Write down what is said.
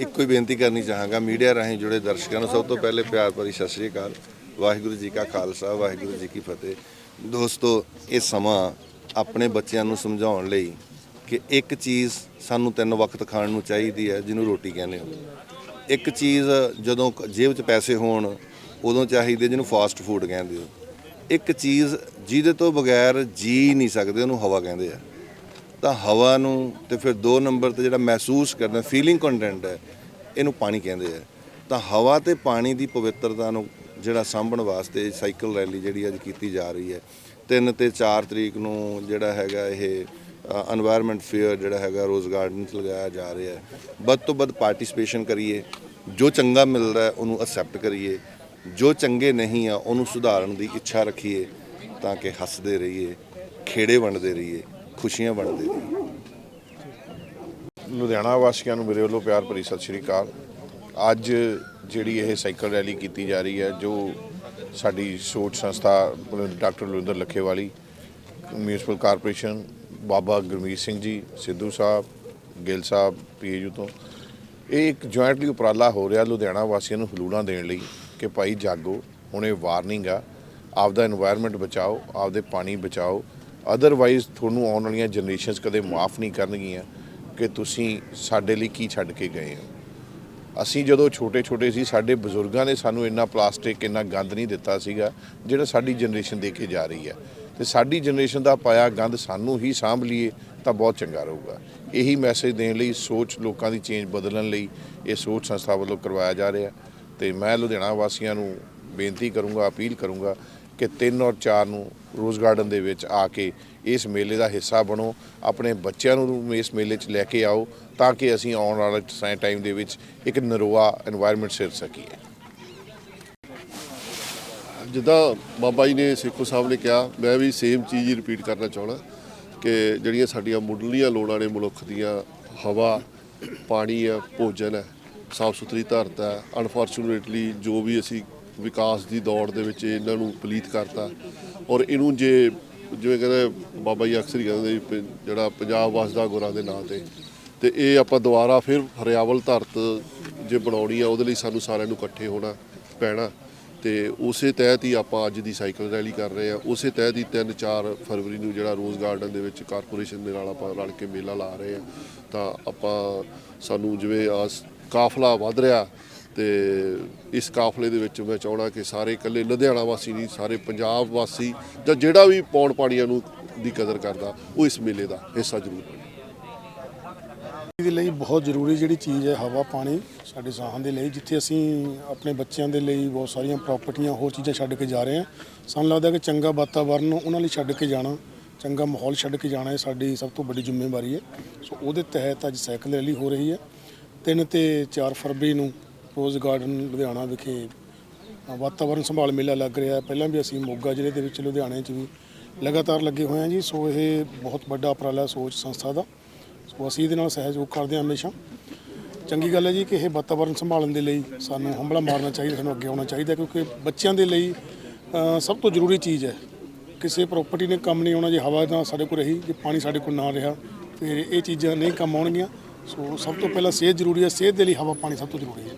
ਇੱਕੋ ਹੀ ਬੇਨਤੀ ਕਰਨੀ ਚਾਹਾਂਗਾ, ਮੀਡੀਆ ਰਾਹੀਂ ਜੁੜੇ ਦਰਸ਼ਕਾਂ ਨੂੰ ਸਭ ਤੋਂ ਪਹਿਲੇ ਪਿਆਰ ਭਰੀ ਸਤਿ ਸ੍ਰੀ ਅਕਾਲ। ਵਾਹਿਗੁਰੂ ਜੀ ਕਾ ਖਾਲਸਾ, ਵਾਹਿਗੁਰੂ ਜੀ ਕੀ ਫਤਿਹ। ਦੋਸਤੋ, ਇਹ ਸਮਾਂ ਆਪਣੇ ਬੱਚਿਆਂ ਨੂੰ ਸਮਝਾਉਣ ਲਈ ਕਿ ਇੱਕ ਚੀਜ਼ ਸਾਨੂੰ ਤਿੰਨ ਵਕਤ ਖਾਣ ਨੂੰ ਚਾਹੀਦੀ ਹੈ, ਜਿਹਨੂੰ ਰੋਟੀ ਕਹਿੰਦੇ ਹੋ। ਇੱਕ ਚੀਜ਼ ਜਦੋਂ ਜੇਬ 'ਚ ਪੈਸੇ ਹੋਣ, ਉਦੋਂ ਚਾਹੀਦੀ ਹੈ, ਜਿਹਨੂੰ ਫਾਸਟ ਫੂਡ ਕਹਿੰਦੇ ਹੋ। ਇੱਕ ਚੀਜ਼ ਜਿਹਦੇ ਤੋਂ ਬਗੈਰ ਜੀ ਨਹੀਂ ਸਕਦੇ, ਉਹਨੂੰ ਹਵਾ ਕਹਿੰਦੇ ਆ। ਤਾਂ ਹਵਾ ਨੂੰ ਤੇ ਫਿਰ ਦੋ ਨੰਬਰ ਤੇ ਜਿਹੜਾ ਮਹਿਸੂਸ ਕਰਦਾ ਫੀਲਿੰਗ ਕੰਟੈਂਟ ਹੈ, ਇਹਨੂੰ ਪਾਣੀ ਕਹਿੰਦੇ ਆ। ਤਾਂ ਹਵਾ ਤੇ ਪਾਣੀ ਦੀ ਪਵਿੱਤਰਤਾ ਨੂੰ ਜਿਹੜਾ ਸਾਂਭਣ ਵਾਸਤੇ ਸਾਈਕਲ ਰੈਲੀ ਜਿਹੜੀ ਅੱਜ ਕੀਤੀ ਜਾ ਰਹੀ ਹੈ 3 ਤੇ 4 ਤਰੀਕ ਨੂੰ ਜਿਹੜਾ ਹੈਗਾ ਇਹ এনवायरमेंट ਫੇਅਰ ਜਿਹੜਾ ਹੈਗਾ ਰੋਜ਼ ਗਾਰਡਨ 'ਚ ਲਗਾਇਆ ਜਾ ਰਿਹਾ ਹੈ। ਵੱਧ ਤੋਂ ਵੱਧ ਪਾਰਟਿਸਿਪੇਸ਼ਨ ਕਰੀਏ, ਜੋ ਚੰਗਾ ਮਿਲਦਾ ਉਹਨੂੰ ਅਕਸੈਪਟ ਕਰੀਏ, ਜੋ ਚੰਗੇ ਨਹੀਂ ਆ, ਉਹਨੂੰ ਸੁਧਾਰਨ ਦੀ ਇੱਛਾ ਰੱਖੀਏ, ਤਾਂ ਕਿ ਹੱਸਦੇ ਰਹੀਏ, ਖੇੜੇ ਵੰਡਦੇ ਰਹੀਏ। ਖੁਸ਼ੀਆਂ ਵੰਡਦੇ ਨੇ। ਲੁਧਿਆਣਾ ਵਾਸੀਆਂ ਨੂੰ ਮੇਰੇ ਵੱਲੋਂ ਪਿਆਰ ਭਰੀ ਸਤਿ ਸ਼੍ਰੀ ਅਕਾਲ। ਅੱਜ ਜਿਹੜੀ ਇਹ ਸਾਈਕਲ ਰੈਲੀ ਕੀਤੀ ਜਾ ਰਹੀ ਹੈ, ਜੋ ਸਾਡੀ ਸੋਚ ਸੰਸਥਾ doctor Lundar Lakhewali municipal corporation, Baba Gurmeet Singh ji, Sidhu Sahib, Gill Sahib, PAU ਤੋਂ। ਇਹ ਇੱਕ ਜੁਆਇੰਟਲੀ ਉਪਰਾਲਾ ਹੋ ਰਿਹਾ ਲੁਧਿਆਣਾ ਵਾਸੀਆਂ ਨੂੰ ਹਲੂਣਾ ਦੇਣ ਲਈ ਕਿ ਭਾਈ ਜਾਗੋ, ਹੁਣ ਇਹ ਵਾਰਨਿੰਗ ਆ, ਆਪਦਾ এনवायरमेंट ਬਚਾਓ, ਆਪਦੇ ਪਾਣੀ ਬਚਾਓ ਅਦਰਵਾਈਜ਼ ਤੁਹਾਨੂੰ ਆਉਣ ਵਾਲੀਆਂ ਜਨਰੇਸ਼ਨਸ ਕਦੇ ਮਾਫ ਨਹੀਂ ਕਰਨਗੀਆਂ ਕਿ ਤੁਸੀਂ ਸਾਡੇ ਲਈ ਕੀ ਛੱਡ ਕੇ ਗਏ ਹੋ। ਅਸੀਂ ਜਦੋਂ ਛੋਟੇ ਛੋਟੇ ਸੀ, ਸਾਡੇ ਬਜ਼ੁਰਗਾਂ ਨੇ ਸਾਨੂੰ ਇੰਨਾ ਪਲਾਸਟਿਕ ਇੰਨਾ ਗੰਦ ਨਹੀਂ ਦਿੱਤਾ ਸੀਗਾ, ਜਿਹੜਾ ਸਾਡੀ ਜਨਰੇਸ਼ਨ ਦੇ ਕੇ ਜਾ ਰਹੀ ਹੈ। ਤੇ ਸਾਡੀ ਜਨਰੇਸ਼ਨ ਦਾ ਪਾਇਆ ਗੰਦ ਸਾਨੂੰ ਹੀ ਸਾਂਭ ਲਈਏ, ਤਾਂ ਬਹੁਤ ਚੰਗਾ ਰਹੂਗਾ। ਇਹੀ ਮੈਸੇਜ ਦੇਣ ਲਈ, ਸੋਚ ਲੋਕਾਂ ਦੀ ਚੇਂਜ ਬਦਲਣ ਲਈ ਇਹ ਸੋਚ ਸੰਸਥਾ ਵੱਲੋਂ ਕਰਵਾਇਆ ਜਾ ਰਿਹਾ। ਤੇ ਮੈਂ ਲੁਧਿਆਣਾ ਵਾਸੀਆਂ ਨੂੰ ਬੇਨਤੀ ਕਰੂੰਗਾ, ਅਪੀਲ ਕਰੂੰਗਾ ਕਿ ਤਿੰਨ ਔਰ ਚਾਰ ਨੂੰ ਰੋਜ਼ ਗਾਰਡਨ ਦੇ ਵਿੱਚ ਆ ਕੇ ਇਸ ਮੇਲੇ ਦਾ ਹਿੱਸਾ ਬਣੋ, ਆਪਣੇ ਬੱਚਿਆਂ ਨੂੰ ਇਸ ਮੇਲੇ 'ਚ ਲੈ ਕੇ ਆਓ ਤਾਂ ਕਿ ਅਸੀਂ ਆਉਣ ਵਾਲੇ ਟਾਈਮ ਦੇ ਵਿੱਚ ਇੱਕ ਨਰੋਆ এনवायरमेंट ਸਿਰ ਸਕੀਏ। ਜਿੱਦਾਂ ਬਾਬਾ ਜੀ ਨੇ ਸੇਖੋ ਸਾਹਿਬ ਨੇ ਕਿਹਾ, ਮੈਂ ਵੀ ਸੇਮ ਚੀਜ਼ ਹੀ ਰਿਪੀਟ ਕਰਨਾ ਚਾਹਣਾ ਕਿ ਜਿਹੜੀਆਂ ਸਾਡੀਆਂ ਮੁੱਢਲੀਆਂ ਲੋੜਾਂ ਨੇ ਮਨੁੱਖ ਦੀਆਂ, ਹਵਾ, ਪਾਣੀ ਹੈ, ਭੋਜਨ ਹੈ ਸਾਫ਼ ਸੁਥਰੀ ਧਰਤ ਹੈ ਅਨਫੋਰਚੂਨੇਟਲੀ ਜੋ ਵੀ ਅਸੀਂ ਵਿਕਾਸ ਦੀ ਦੌੜ ਦੇ ਵਿੱਚ ਇਹਨਾਂ ਨੂੰ ਪਲੀਤ ਕਰਤਾ। ਔਰ ਇਹਨੂੰ ਜੇ ਜਿਵੇਂ ਕਹਿੰਦੇ ਬਾਬਾ ਜੀ ਅਕਸਰ ਹੀ ਕਹਿੰਦੇ ਪ- ਜਿਹੜਾ ਪੰਜਾਬ ਵਸਦਾ ਗੁਰਾਂ ਦੇ ਨਾਂ ਤੇ। ਤੇ ਇਹ ਆਪਾਂ ਦੁਬਾਰਾ ਫਿਰ ਹਰਿਆਵਲ ਧਰਤ ਜੇ ਬਣਾਉਣੀ ਆ, ਉਹਦੇ ਲਈ ਸਾਨੂੰ ਸਾਰਿਆਂ ਨੂੰ ਇਕੱਠੇ ਹੋਣਾ ਪੈਣਾ। ਤੇ ਉਸੇ ਤਹਿਤ ਹੀ ਆਪਾਂ ਅੱਜ ਦੀ ਸਾਈਕਲ ਰੈਲੀ ਕਰ ਰਹੇ ਆ। ਉਸੇ ਤਹਿਤ ਹੀ 3-4 ਫਰਵਰੀ ਨੂੰ ਜਿਹੜਾ ਰੋਜ਼ ਗਾਰਡਨ ਦੇ ਵਿੱਚ ਕਾਰਪੋਰੇਸ਼ਨ ਦੇ ਨਾਲ ਆਪਾਂ ਰਲ ਕੇ ਮੇਲਾ ਲਾ ਰਹੇ ਆ। ਤਾਂ ਆਪਾਂ ਸਾਨੂੰ ਜਿਵੇਂ ਆਸ, ਕਾਫਲਾ ਵੱਧ ਰਿਹਾ ਤੇ ਇਸ ਕਾਫਲੇ ਦੇ ਵਿੱਚ ਮੈਂ ਚਾਹਣਾ ਕਿ ਸਾਰੇ ਇਕੱਲੇ ਲੁਧਿਆਣਾ ਵਾਸੀ ਨਹੀਂ, ਸਾਰੇ ਪੰਜਾਬ ਵਾਸੀ ਜਾਂ ਜਿਹੜਾ ਵੀ ਪੌਣ ਪਾਣੀਆਂ ਨੂੰ ਦੀ ਕਦਰ ਕਰਦਾ, ਉਹ ਇਸ ਮੇਲੇ ਦਾ ਹਿੱਸਾ ਜ਼ਰੂਰ ਬਣੇ। ਦੇ ਲਈ ਬਹੁਤ ਜ਼ਰੂਰੀ ਜਿਹੜੀ ਚੀਜ਼ ਹੈ ਹਵਾ, ਪਾਣੀ ਸਾਡੇ ਸਾਹਾਂ ਦੇ ਲਈ, ਜਿੱਥੇ ਅਸੀਂ ਆਪਣੇ ਬੱਚਿਆਂ ਦੇ ਲਈ ਬਹੁਤ ਸਾਰੀਆਂ ਪ੍ਰਾਪਰਟੀਆਂ, ਹੋਰ ਚੀਜ਼ਾਂ ਛੱਡ ਕੇ ਜਾ ਰਹੇ ਹਾਂ। ਸਾਨੂੰ ਲੱਗਦਾ ਕਿ ਚੰਗਾ ਵਾਤਾਵਰਨ ਉਹਨਾਂ ਲਈ ਛੱਡ ਕੇ ਜਾਣਾ, ਚੰਗਾ ਮਾਹੌਲ ਛੱਡ ਕੇ ਜਾਣਾ ਇਹ ਸਾਡੀ ਸਭ ਤੋਂ ਵੱਡੀ ਜ਼ਿੰਮੇਵਾਰੀ ਹੈ। ਸੋ ਉਹਦੇ ਤਹਿਤ ਅੱਜ ਸਾਈਕਲ ਰੈਲੀ ਹੋ ਰਹੀ ਹੈ। 3 ਤੇ 4 ਫਰਵਰੀ ਨੂੰ ਰੋਜ਼ ਗਾਰਡਨ ਲੁਧਿਆਣਾ ਵਿਖੇ ਅ, ਵਾਤਾਵਰਨ ਸੰਭਾਲ ਮੇਲਾ ਲੱਗ ਰਿਹਾ ਪਹਿਲਾਂ ਵੀ ਅਸੀਂ ਮੋਗਾ ਜ਼ਿਲ੍ਹੇ ਦੇ ਵਿੱਚ ਲੁਧਿਆਣੇ 'ਚ ਵੀ ਲਗਾਤਾਰ ਲੱਗੇ ਹੋਏ ਹਾਂ ਜੀ ਸੋ ਇਹ ਬਹੁਤ ਵੱਡਾ ਉਪਰਾਲਾ ਸੋਚ ਸੰਸਥਾ ਦਾ। ਸੋ ਅਸੀਂ ਇਹਦੇ ਨਾਲ ਸਹਿਯੋਗ ਕਰਦੇ ਹਾਂ ਹਮੇਸ਼ਾ। ਚੰਗੀ ਗੱਲ ਹੈ ਜੀ ਕਿ ਇਹ ਵਾਤਾਵਰਨ ਸੰਭਾਲਣ ਦੇ ਲਈ ਸਾਨੂੰ ਹੰਬਲਾ ਮਾਰਨਾ ਚਾਹੀਦਾ ਸਾਨੂੰ ਅੱਗੇ ਆਉਣਾ ਚਾਹੀਦਾ ਕਿਉਂਕਿ ਬੱਚਿਆਂ ਦੇ ਲਈ ਸਭ ਤੋਂ ਜ਼ਰੂਰੀ ਚੀਜ਼ ਹੈ। ਕਿਸੇ ਪ੍ਰਾਪਰਟੀ ਨੇ ਕੰਮ ਨਹੀਂ ਆਉਣਾ ਜੇ ਹਵਾ ਤਾਂ ਸਾਡੇ ਕੋਲ ਰਹੀ ਜੇ ਪਾਣੀ ਸਾਡੇ ਕੋਲ ਨਾ ਰਿਹਾ ਫਿਰ ਇਹ ਚੀਜ਼ਾਂ ਨਹੀਂ ਕੰਮ ਆਉਣਗੀਆਂ। ਸੋ ਸਭ ਤੋਂ ਪਹਿਲਾਂ ਸਿਹਤ ਜ਼ਰੂਰੀ ਹੈ ਸਿਹਤ ਦੇ ਲਈ ਹਵਾ ਪਾਣੀ ਸਭ ਤੋਂ ਜ਼ਰੂਰੀ ਹੈ।